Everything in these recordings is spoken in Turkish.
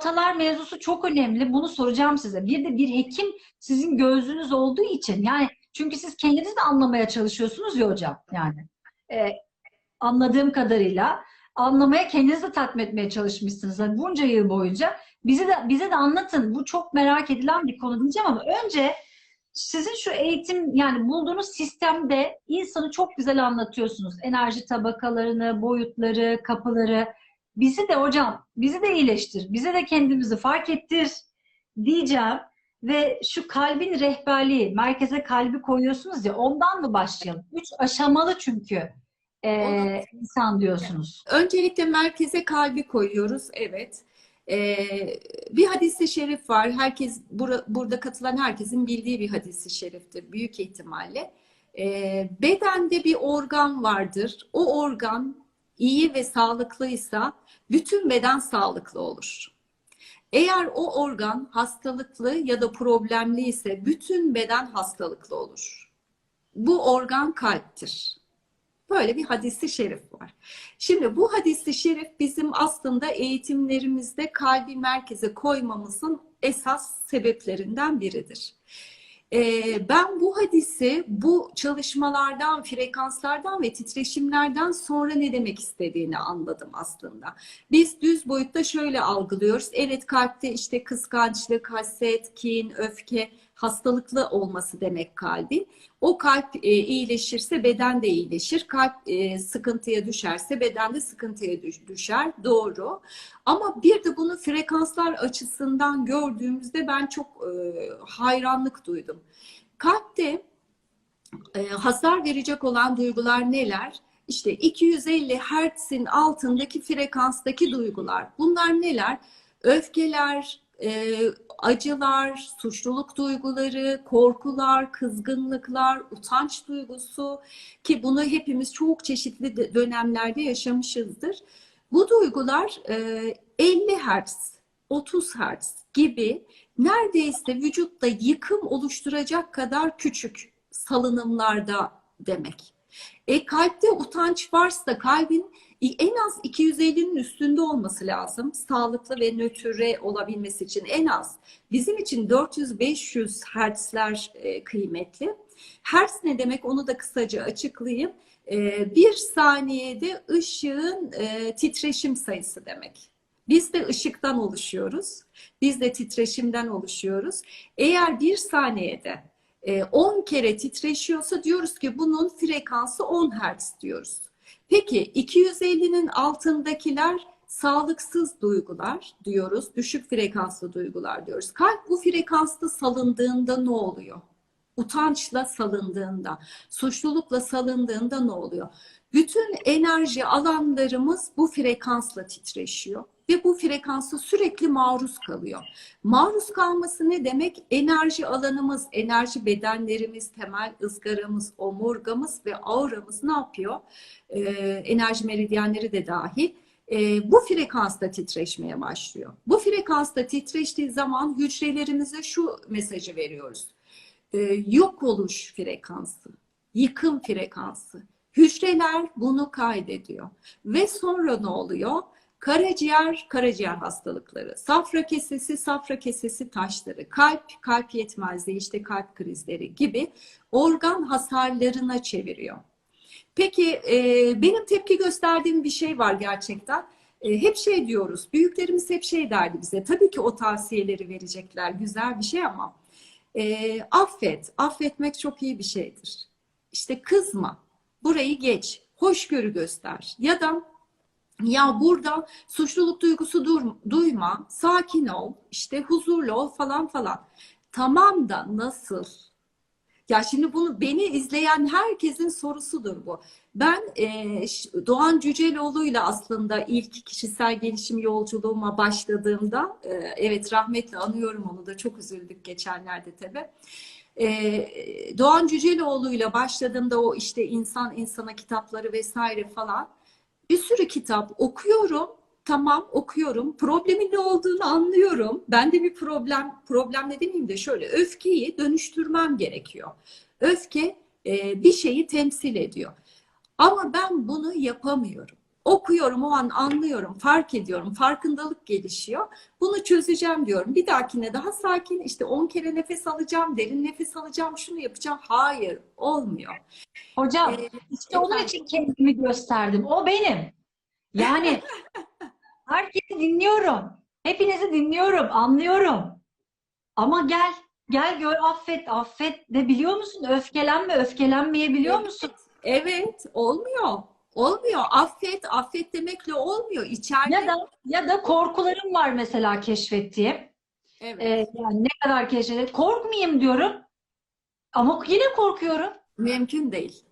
baltalar mevzusu çok önemli. Bunu soracağım size. Bir de bir hekim sizin gözünüz olduğu için yani çünkü siz kendiniz de anlamaya çalışıyorsunuz ya hocam yani. Ee, anladığım kadarıyla anlamaya kendinizi de tatmin etmeye çalışmışsınız. Yani bunca yıl boyunca bize de bize de anlatın. Bu çok merak edilen bir konu diyeceğim ama önce sizin şu eğitim yani bulduğunuz sistemde insanı çok güzel anlatıyorsunuz. Enerji tabakalarını, boyutları, kapıları. Bizi de hocam, bizi de iyileştir, bize de kendimizi fark ettir diyeceğim. Ve şu kalbin rehberliği, merkeze kalbi koyuyorsunuz ya ondan mı başlayalım? Üç aşamalı çünkü ee, insan diyorsunuz. Öncelikle merkeze kalbi koyuyoruz. Evet. Ee, bir hadisi şerif var. Herkes bura, burada katılan herkesin bildiği bir hadisi şeriftir büyük ihtimalle. Ee, bedende bir organ vardır. O organ iyi ve sağlıklıysa bütün beden sağlıklı olur. Eğer o organ hastalıklı ya da problemli ise bütün beden hastalıklı olur. Bu organ kalptir. Böyle bir hadisi şerif var. Şimdi bu hadisi şerif bizim aslında eğitimlerimizde kalbi merkeze koymamızın esas sebeplerinden biridir. Ee, ben bu hadisi bu çalışmalardan, frekanslardan ve titreşimlerden sonra ne demek istediğini anladım aslında. Biz düz boyutta şöyle algılıyoruz. Evet kalpte işte kıskançlık, haset, kin, öfke, hastalıklı olması demek kalbin. O kalp e, iyileşirse beden de iyileşir. Kalp e, sıkıntıya düşerse beden de sıkıntıya düşer. Doğru. Ama bir de bunu frekanslar açısından gördüğümüzde ben çok e, hayranlık duydum. Kalpte e, hasar verecek olan duygular neler? İşte 250 Hz'in altındaki frekanstaki duygular. Bunlar neler? Öfkeler, e, acılar, suçluluk duyguları, korkular, kızgınlıklar, utanç duygusu ki bunu hepimiz çok çeşitli dönemlerde yaşamışızdır. Bu duygular e, 50 Hz, 30 Hz gibi neredeyse vücutta yıkım oluşturacak kadar küçük salınımlarda demek. E kalpte utanç varsa kalbin en az 250'nin üstünde olması lazım. Sağlıklı ve nötre olabilmesi için en az. Bizim için 400-500 hertzler e, kıymetli. Hertz ne demek onu da kısaca açıklayayım. E, bir saniyede ışığın e, titreşim sayısı demek. Biz de ışıktan oluşuyoruz. Biz de titreşimden oluşuyoruz. Eğer bir saniyede 10 kere titreşiyorsa diyoruz ki bunun frekansı 10 Hz diyoruz. Peki 250'nin altındakiler sağlıksız duygular diyoruz. Düşük frekanslı duygular diyoruz. Kalp bu frekansta salındığında ne oluyor? Utançla salındığında, suçlulukla salındığında ne oluyor? Bütün enerji alanlarımız bu frekansla titreşiyor ve bu frekansa sürekli maruz kalıyor. Maruz kalması ne demek? Enerji alanımız, enerji bedenlerimiz, temel ızgaramız, omurgamız ve auramız ne yapıyor? Ee, enerji meridyenleri de dahil. Ee, bu frekansta titreşmeye başlıyor. Bu frekansta titreştiği zaman hücrelerimize şu mesajı veriyoruz. Ee, yok oluş frekansı, yıkım frekansı. Hücreler bunu kaydediyor. Ve sonra ne oluyor? Karaciğer, karaciğer hastalıkları, safra kesesi, safra kesesi taşları, kalp, kalp yetmezliği, işte kalp krizleri gibi organ hasarlarına çeviriyor. Peki e, benim tepki gösterdiğim bir şey var gerçekten. E, hep şey diyoruz, büyüklerimiz hep şey derdi bize. Tabii ki o tavsiyeleri verecekler, güzel bir şey ama e, affet, affetmek çok iyi bir şeydir. İşte kızma, burayı geç, hoşgörü göster ya da ya burada suçluluk duygusu dur, duyma, sakin ol, işte huzurlu ol falan falan. Tamam da nasıl? Ya şimdi bunu beni izleyen herkesin sorusudur bu. Ben e, Doğan Cüceloğlu'yla aslında ilk kişisel gelişim yolculuğuma başladığımda, e, evet rahmetle anıyorum onu da çok üzüldük geçenlerde tabii. E, Doğan Cüceloğlu'yla başladığımda o işte insan insana kitapları vesaire falan bir sürü kitap okuyorum. Tamam okuyorum. Problemin ne olduğunu anlıyorum. Ben de bir problem, problem ne demeyeyim de şöyle öfkeyi dönüştürmem gerekiyor. Öfke e, bir şeyi temsil ediyor. Ama ben bunu yapamıyorum. Okuyorum o an anlıyorum, fark ediyorum, farkındalık gelişiyor. Bunu çözeceğim diyorum. Bir dahakine daha sakin işte 10 kere nefes alacağım, derin nefes alacağım, şunu yapacağım. Hayır, olmuyor. Hocam Ee, işte onun efendim? için kendimi gösterdim. O benim. Yani herkesi dinliyorum. Hepinizi dinliyorum, anlıyorum. Ama gel, gel gör, affet, affet de biliyor musun? Öfkelenme, öfkelenmeyebiliyor musun? Evet, olmuyor. Olmuyor. Affet, affet demekle olmuyor. İçeride Ya da ya da korkularım var mesela keşfettiğim. evet. Ee, yani ne kadar keşfet, korkmayayım diyorum. Ama yine korkuyorum. Mümkün değil.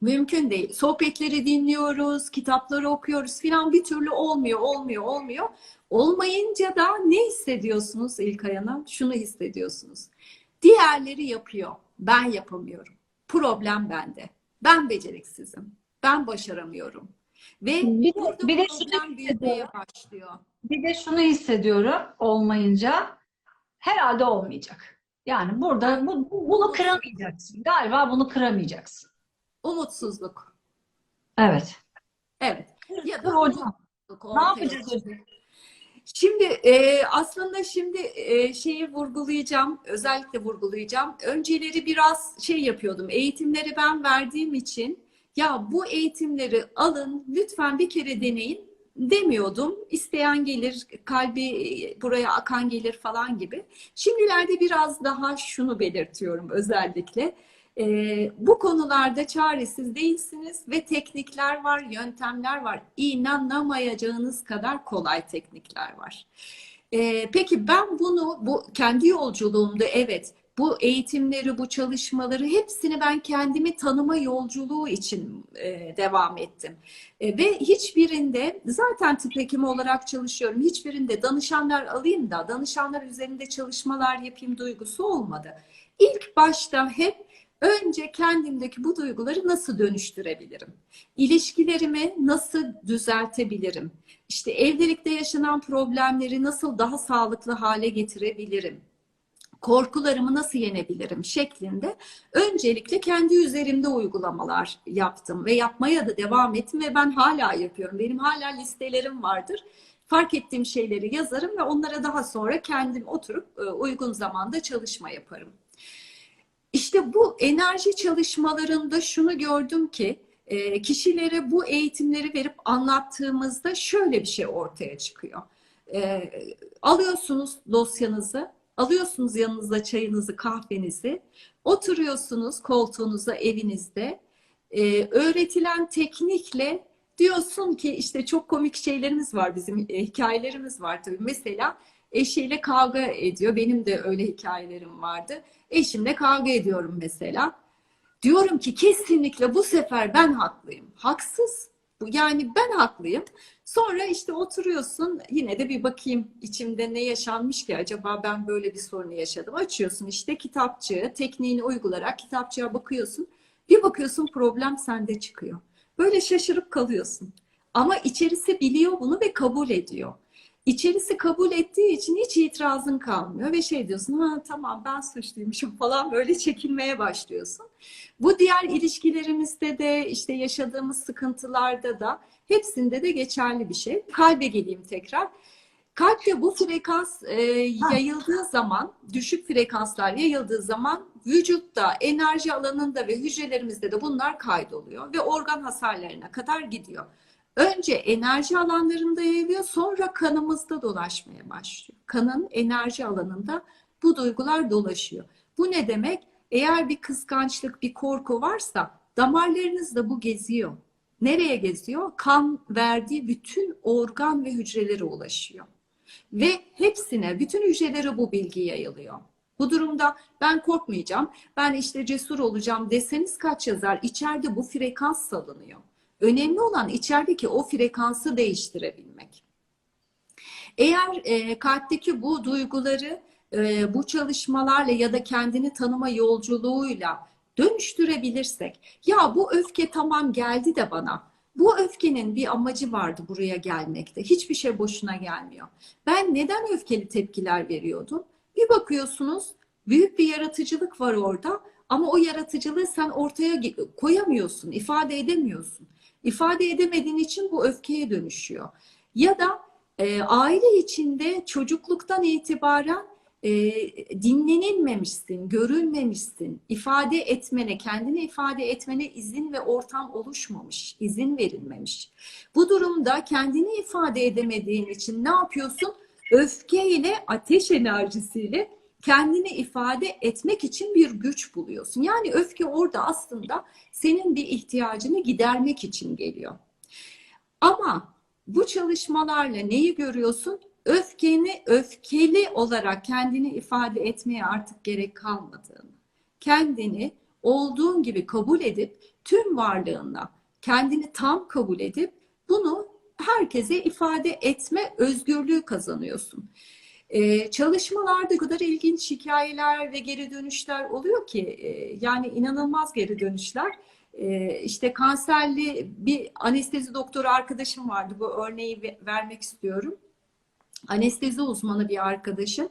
Mümkün değil. Sohbetleri dinliyoruz, kitapları okuyoruz filan bir türlü olmuyor, olmuyor, olmuyor. Olmayınca da ne hissediyorsunuz İlkay Hanım? Şunu hissediyorsunuz. Diğerleri yapıyor. Ben yapamıyorum. Problem bende. Ben beceriksizim. Ben başaramıyorum. Ve Bir de, bir de şunu büyümeye başlıyor. Bir de şunu hissediyorum olmayınca herhalde olmayacak. Yani burada bu, bu- bunu kıramayacaksın. Galiba bunu kıramayacaksın. Umutsuzluk. Evet. Evet. Ya da Hocam ne yapacağız hocam? Şimdi e, aslında şimdi e, şeyi vurgulayacağım, özellikle vurgulayacağım. Önceleri biraz şey yapıyordum, eğitimleri ben verdiğim için ya bu eğitimleri alın, lütfen bir kere deneyin demiyordum. İsteyen gelir, kalbi buraya akan gelir falan gibi. Şimdilerde biraz daha şunu belirtiyorum özellikle. E, bu konularda çaresiz değilsiniz ve teknikler var, yöntemler var. İnanamayacağınız kadar kolay teknikler var. E, peki ben bunu bu kendi yolculuğumda evet bu eğitimleri, bu çalışmaları hepsini ben kendimi tanıma yolculuğu için e, devam ettim. E, ve hiçbirinde zaten tıp hekimi olarak çalışıyorum. Hiçbirinde danışanlar alayım da danışanlar üzerinde çalışmalar yapayım duygusu olmadı. İlk başta hep Önce kendimdeki bu duyguları nasıl dönüştürebilirim? İlişkilerimi nasıl düzeltebilirim? İşte evlilikte yaşanan problemleri nasıl daha sağlıklı hale getirebilirim? Korkularımı nasıl yenebilirim şeklinde öncelikle kendi üzerimde uygulamalar yaptım ve yapmaya da devam ettim ve ben hala yapıyorum. Benim hala listelerim vardır. Fark ettiğim şeyleri yazarım ve onlara daha sonra kendim oturup e, uygun zamanda çalışma yaparım. İşte bu enerji çalışmalarında şunu gördüm ki e, kişilere bu eğitimleri verip anlattığımızda şöyle bir şey ortaya çıkıyor. E, alıyorsunuz dosyanızı, alıyorsunuz yanınıza çayınızı, kahvenizi, oturuyorsunuz koltuğunuza evinizde, e, öğretilen teknikle diyorsun ki işte çok komik şeylerimiz var bizim e, hikayelerimiz var tabii. Mesela eşiyle kavga ediyor. Benim de öyle hikayelerim vardı. Eşimle kavga ediyorum mesela. Diyorum ki kesinlikle bu sefer ben haklıyım. Haksız. Yani ben haklıyım. Sonra işte oturuyorsun yine de bir bakayım içimde ne yaşanmış ki acaba ben böyle bir sorunu yaşadım. Açıyorsun işte kitapçığı tekniğini uygularak kitapçığa bakıyorsun. Bir bakıyorsun problem sende çıkıyor. Böyle şaşırıp kalıyorsun. Ama içerisi biliyor bunu ve kabul ediyor. İçerisi kabul ettiği için hiç itirazın kalmıyor ve şey diyorsun ha tamam ben suçluymuşum falan böyle çekinmeye başlıyorsun. Bu diğer ilişkilerimizde de işte yaşadığımız sıkıntılarda da hepsinde de geçerli bir şey. Kalbe geleyim tekrar. Kalpte bu frekans e, yayıldığı zaman, düşük frekanslar yayıldığı zaman vücutta, enerji alanında ve hücrelerimizde de bunlar kaydoluyor ve organ hasarlarına kadar gidiyor. Önce enerji alanlarında yayılıyor, sonra kanımızda dolaşmaya başlıyor. Kanın enerji alanında bu duygular dolaşıyor. Bu ne demek? Eğer bir kıskançlık, bir korku varsa damarlarınızda bu geziyor. Nereye geziyor? Kan verdiği bütün organ ve hücrelere ulaşıyor. Ve hepsine, bütün hücrelere bu bilgi yayılıyor. Bu durumda ben korkmayacağım, ben işte cesur olacağım deseniz kaç yazar? İçeride bu frekans salınıyor. Önemli olan içerideki o frekansı değiştirebilmek. Eğer e, kalpteki bu duyguları e, bu çalışmalarla ya da kendini tanıma yolculuğuyla dönüştürebilirsek, ya bu öfke tamam geldi de bana, bu öfkenin bir amacı vardı buraya gelmekte. Hiçbir şey boşuna gelmiyor. Ben neden öfkeli tepkiler veriyordum? Bir bakıyorsunuz büyük bir yaratıcılık var orada ama o yaratıcılığı sen ortaya koyamıyorsun, ifade edemiyorsun. İfade edemediğin için bu öfkeye dönüşüyor. Ya da e, aile içinde çocukluktan itibaren e, dinlenilmemişsin, görülmemişsin, ifade etmene, kendini ifade etmene izin ve ortam oluşmamış, izin verilmemiş. Bu durumda kendini ifade edemediğin için ne yapıyorsun? Öfkeyle, ateş enerjisiyle kendini ifade etmek için bir güç buluyorsun. Yani öfke orada aslında senin bir ihtiyacını gidermek için geliyor. Ama bu çalışmalarla neyi görüyorsun? Öfkeni öfkeli olarak kendini ifade etmeye artık gerek kalmadığını, kendini olduğun gibi kabul edip tüm varlığınla kendini tam kabul edip bunu herkese ifade etme özgürlüğü kazanıyorsun. Ee, çalışmalarda kadar ilginç hikayeler ve geri dönüşler oluyor ki e, yani inanılmaz geri dönüşler. Ee, işte kanserli bir anestezi doktoru arkadaşım vardı. Bu örneği ve- vermek istiyorum. Anestezi uzmanı bir arkadaşım.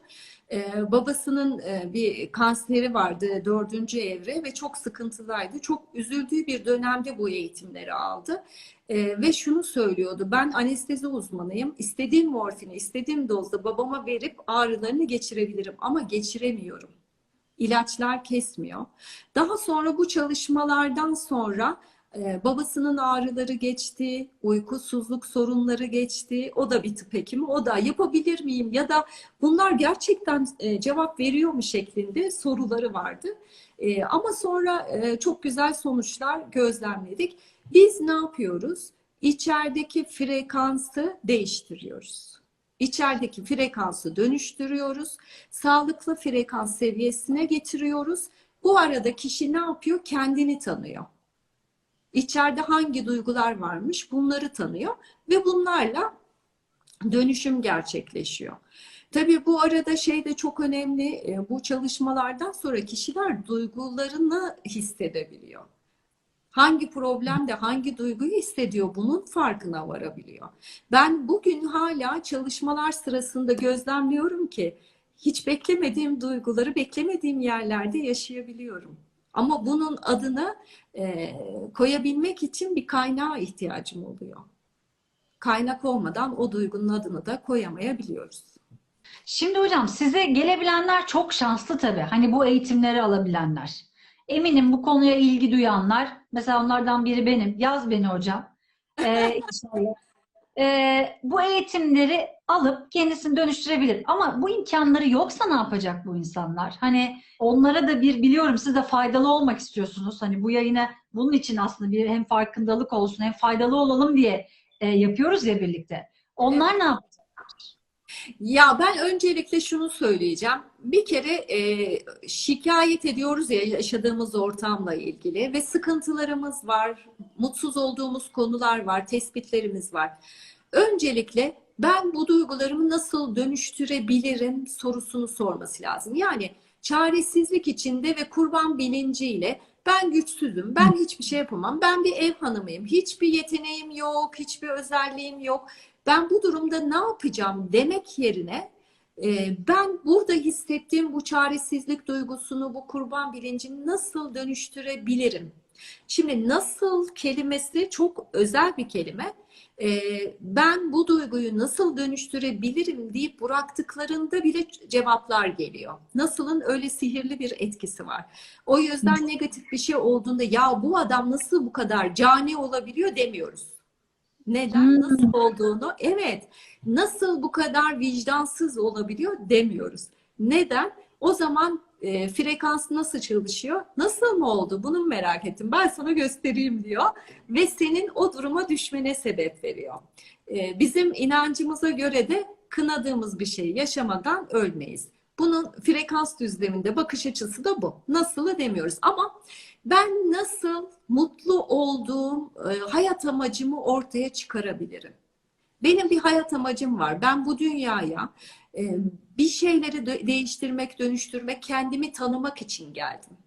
Ee, babasının e, bir kanseri vardı dördüncü evre ve çok sıkıntılıydı. Çok üzüldüğü bir dönemde bu eğitimleri aldı. Ee, ve şunu söylüyordu. Ben anestezi uzmanıyım. İstediğim morfini, istediğim dozda babama verip ağrılarını geçirebilirim ama geçiremiyorum. İlaçlar kesmiyor. Daha sonra bu çalışmalardan sonra babasının ağrıları geçti, uykusuzluk sorunları geçti. O da bir tıp hekimi. O da yapabilir miyim ya da bunlar gerçekten e, cevap veriyor mu şeklinde soruları vardı. E, ama sonra e, çok güzel sonuçlar gözlemledik. Biz ne yapıyoruz? İçerideki frekansı değiştiriyoruz. İçerideki frekansı dönüştürüyoruz. Sağlıklı frekans seviyesine getiriyoruz. Bu arada kişi ne yapıyor? Kendini tanıyor. İçeride hangi duygular varmış bunları tanıyor ve bunlarla dönüşüm gerçekleşiyor. Tabii bu arada şey de çok önemli. e, Bu çalışmalardan sonra kişiler duygularını hissedebiliyor. Hangi problemde hangi duyguyu hissediyor bunun farkına varabiliyor. Ben bugün hala çalışmalar sırasında gözlemliyorum ki hiç beklemediğim duyguları beklemediğim yerlerde yaşayabiliyorum. Ama bunun adını e, koyabilmek için bir kaynağa ihtiyacım oluyor. Kaynak olmadan o duygunun adını da koyamayabiliyoruz. Şimdi hocam size gelebilenler çok şanslı tabii. Hani bu eğitimleri alabilenler. Eminim bu konuya ilgi duyanlar, mesela onlardan biri benim. Yaz beni hocam. Ee, inşallah. Ee, bu eğitimleri alıp kendisini dönüştürebilir. Ama bu imkanları yoksa ne yapacak bu insanlar? Hani onlara da bir biliyorum siz de faydalı olmak istiyorsunuz. Hani bu yayına bunun için aslında bir hem farkındalık olsun hem faydalı olalım diye e, yapıyoruz ya birlikte. Onlar ne yapacak? Ya ben öncelikle şunu söyleyeceğim. Bir kere e, şikayet ediyoruz ya yaşadığımız ortamla ilgili ve sıkıntılarımız var, mutsuz olduğumuz konular var, tespitlerimiz var. Öncelikle ben bu duygularımı nasıl dönüştürebilirim sorusunu sorması lazım. Yani çaresizlik içinde ve kurban bilinciyle ben güçsüzüm, ben hiçbir şey yapamam, ben bir ev hanımıyım, hiçbir yeteneğim yok, hiçbir özelliğim yok. Ben bu durumda ne yapacağım demek yerine e, ben burada hissettiğim bu çaresizlik duygusunu, bu kurban bilincini nasıl dönüştürebilirim? Şimdi nasıl kelimesi çok özel bir kelime. E, ben bu duyguyu nasıl dönüştürebilirim deyip bıraktıklarında bile cevaplar geliyor. Nasılın öyle sihirli bir etkisi var. O yüzden negatif bir şey olduğunda ya bu adam nasıl bu kadar cani olabiliyor demiyoruz. Neden? Hmm. Nasıl olduğunu, evet, nasıl bu kadar vicdansız olabiliyor demiyoruz. Neden? O zaman e, frekans nasıl çalışıyor? Nasıl mı oldu? Bunu merak ettim. Ben sana göstereyim diyor ve senin o duruma düşmene sebep veriyor. E, bizim inancımıza göre de kınadığımız bir şeyi yaşamadan ölmeyiz. Bunun frekans düzleminde bakış açısı da bu. Nasılı demiyoruz ama ben nasıl mutlu olduğum e, hayat amacımı ortaya çıkarabilirim? Benim bir hayat amacım var. Ben bu dünyaya e, bir şeyleri değiştirmek, dönüştürmek, kendimi tanımak için geldim.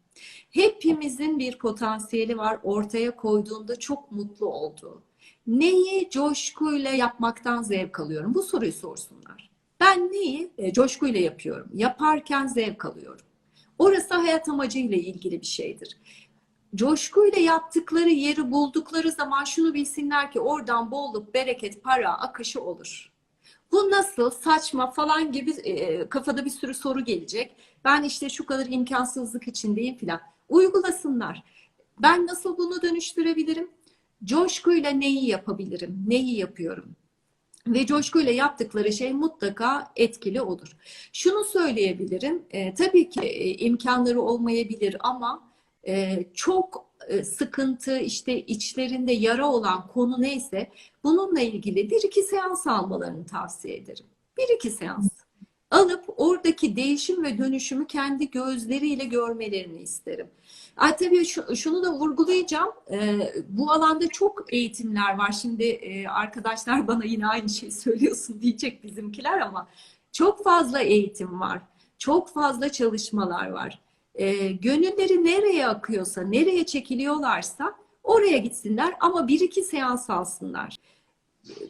Hepimizin bir potansiyeli var ortaya koyduğunda çok mutlu olduğu. Neyi coşkuyla yapmaktan zevk alıyorum? Bu soruyu sorsunlar. Ben neyi e, coşkuyla yapıyorum? Yaparken zevk alıyorum. Orası hayat amacıyla ilgili bir şeydir. Coşkuyla yaptıkları yeri buldukları zaman şunu bilsinler ki oradan bolluk, bereket, para akışı olur. Bu nasıl saçma falan gibi e, kafada bir sürü soru gelecek. Ben işte şu kadar imkansızlık içindeyim filan. Uygulasınlar. Ben nasıl bunu dönüştürebilirim? Coşkuyla neyi yapabilirim? Neyi yapıyorum? Ve coşkuyla yaptıkları şey mutlaka etkili olur. Şunu söyleyebilirim. E, tabii ki e, imkanları olmayabilir ama e, çok e, sıkıntı işte içlerinde yara olan konu neyse bununla ilgili bir iki seans almalarını tavsiye ederim. Bir iki seans alıp oradaki değişim ve dönüşümü kendi gözleriyle görmelerini isterim. Ay tabii şu- şunu da vurgulayacağım. Ee, bu alanda çok eğitimler var. Şimdi e, arkadaşlar bana yine aynı şeyi söylüyorsun diyecek bizimkiler ama çok fazla eğitim var. Çok fazla çalışmalar var. Ee, gönülleri nereye akıyorsa, nereye çekiliyorlarsa oraya gitsinler ama bir iki seans alsınlar.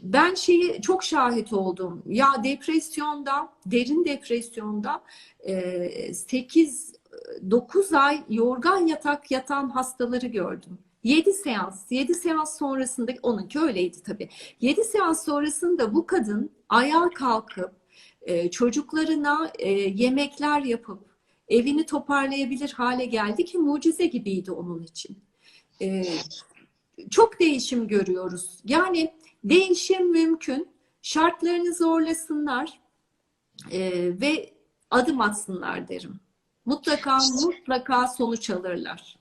Ben şeyi çok şahit oldum. Ya depresyonda, derin depresyonda 8 9 ay yorgan yatak yatan hastaları gördüm. 7 seans, 7 seans sonrasında onunki öyleydi tabii. 7 seans sonrasında bu kadın ayağa kalkıp e, çocuklarına e, yemekler yapıp evini toparlayabilir hale geldi ki mucize gibiydi onun için. E, çok değişim görüyoruz. Yani değişim mümkün. Şartlarını zorlasınlar e, ve adım atsınlar derim. Mutlaka mutlaka sonuç alırlar.